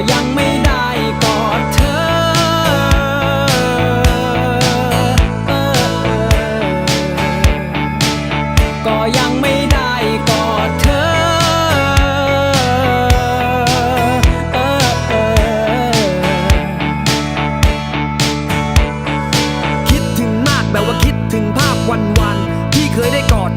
็ยังไม่ได้กอดเธอ ก็ยังไม่ได้กอดเธอ คิดถึงมากแบบว่าคิดถึงภาพวันวันที่เคยได้กอด